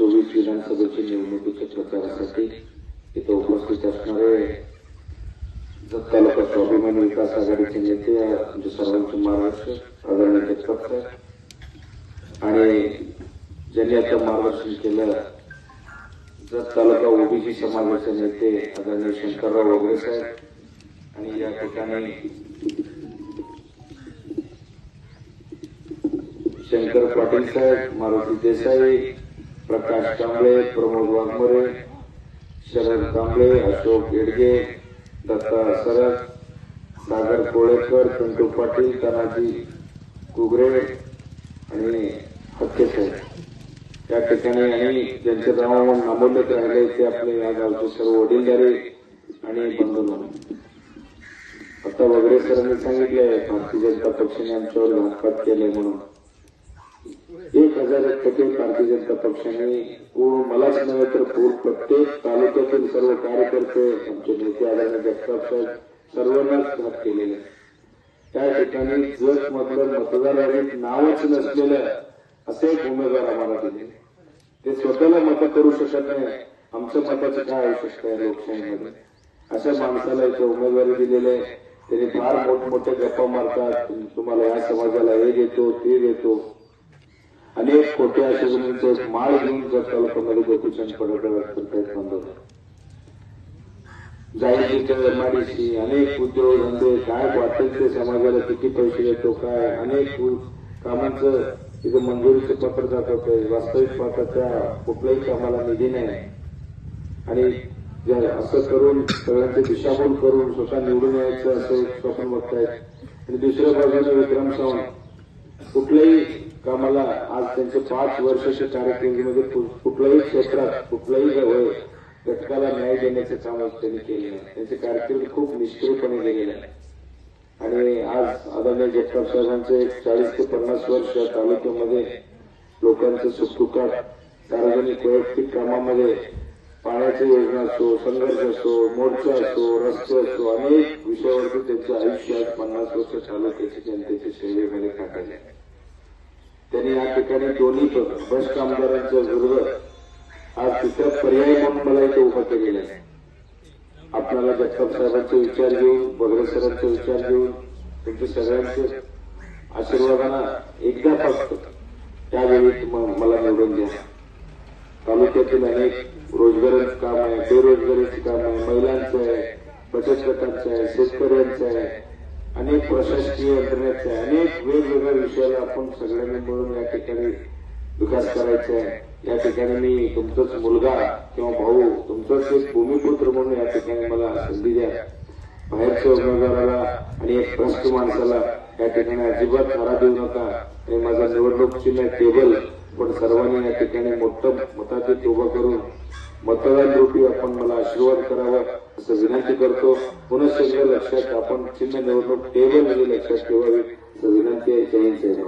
चोवीस विधानसभेच्या निवडणुकीच्या प्रचारासाठी इथं उपस्थित असणारे जत तालुका स्वाभिमान विकास आघाडीचे नेते आमचे सर्वांचे मार्गदर्शक आदरणीय जगताप साहेब आणि ज्यांनी आता मार्गदर्शन केलं जत तालुका ओबीसी समाजाचे नेते आदरणीय शंकरराव वगैरे साहेब आणि या ठिकाणी शंकर पाटील साहेब मारुती देसाई प्रकाश कांबळे प्रमोद वाघमोरे शरद कांबळे अशोक येडगे दत्ता सरस सागर कोळेकर पिंटू पाटील तानाजी कुगरे आणि हत्ते त्या या ठिकाणी आणि ज्यांचे नाव नामोल्लेख राहिले ते आपले या गावचे सर्व वडीलधारे आणि बंधू आता वगैरे सरांनी सांगितले भारतीय जनता पक्षाने आमच्यावर घातपात केले म्हणून. एक हजार भारतीय जनता पक्षाने पूर्ण मलाच नव्हे तर प्रत्येक तालुक्यातील सर्व कार्यकर्ते आमचे नेते आदरणीय जगताप साहेब सर्वांनाच भाग केलेले त्या ठिकाणी जत मधलं मतदार यादीत नावच नसलेलं असे एक उमेदवार आम्हाला दिले. ते स्वतःला मत करू शकत नाही. आमचं मताचं काय आवश्यक आहे लोकशाहीमध्ये? अशा माणसाला इथे उमेदवारी दिलेले त्यांनी फार मोठमोठ्या गप्पा मारतात. तुम्हाला या समाजाला हे देतो ते देतो. अनेक खोटे आश्वासनांचे माळ घेऊन जर तालुक्यामध्ये गोपीचंद पडवल्यावर करतायत बंद जाहीर एमआयडीसी अनेक उद्योगधंदे काय वाटेल ते समाजाला किती पैसे देतो काय? अनेक कामांचं तिथे मंजुरीचे पत्र जात वास्तविक पाहता त्या कुठल्याही कामाला निधी नाही. आणि जे असं करून सगळ्यांचे दिशाभूल करून स्वतः निवडून यायचं असं स्वप्न बघतायत. आणि दुसऱ्या बाजूने विक्रम सावंत कुठल्याही कामाला आज त्यांचे पाच वर्षाच्या कारकिर्दीमध्ये कुठल्याही क्षेत्रात कुठल्याही वय घटकाला न्याय देण्याचे काम त्यांनी केले आहे. त्यांचे कारकीर्द खूप निष्क्रियपणे गेलेले आहे आणि आज आदरणीय जगताप साहेबांचे चाळीस ते पन्नास वर्ष या तालुक्यामध्ये लोकांचं सुखदुःखात सार्वजनिक वैयक्तिक कामामध्ये पाण्याची योजना असो संघर्ष असो मोर्चा असो रस्ते असो अनेक विषयावरती त्यांचं आयुष्य आज पन्नास वर्ष तालुक्याच्या जनतेच्या सेवेमध्ये टाकले. त्यांनी या ठिकाणी दोन्ही बस कामगारांच्या विरोधात आज तिसरा पर्याय म्हणून मला इथे उभा केलेला आहे. आपल्याला जगताप साहेबांचे विचार घेऊन बगरे सरांचे विचार घेऊन त्यांचे सगळ्यांचे आशीर्वादांना एकदा फक्त त्यावेळी मला निवडून द्या. तालुक्यातील अनेक रोजगाराचं काम आहे बेरोजगारीचं काम आहे महिलांचं आहे बचत गटांचं आहे शेतकऱ्यांचं आहे अनेक प्रशासकीय यंत्रणेचं आहे अनेक वेगवेगळ्या विषयाला आपण सगळ्यांनी मिळून या ठिकाणी विकास करायचा आहे. या ठिकाणी मी तुमचाच मुलगा किंवा भाऊ तुमचाच एक भूमिपुत्र म्हणून या ठिकाणी मला संधी द्या. बाहेरच्या उमेदवाराला आणि एक भ्रष्ट माणसाला या ठिकाणी अजिबात थारा देऊ नका. आणि माझा निवडणूक चिन्ह टेबल पण सर्वांनी या ठिकाणी मोठं मताधिक उभं करून मतदान रूपी आपण मला आशीर्वाद करावा असं विनंती करतो. पुनश्च सगळ्या लक्षात आपण चिन्ह निवडणूक टेबल म्हणजे लक्षात ठेवावी असं विनंती आहे. जय जय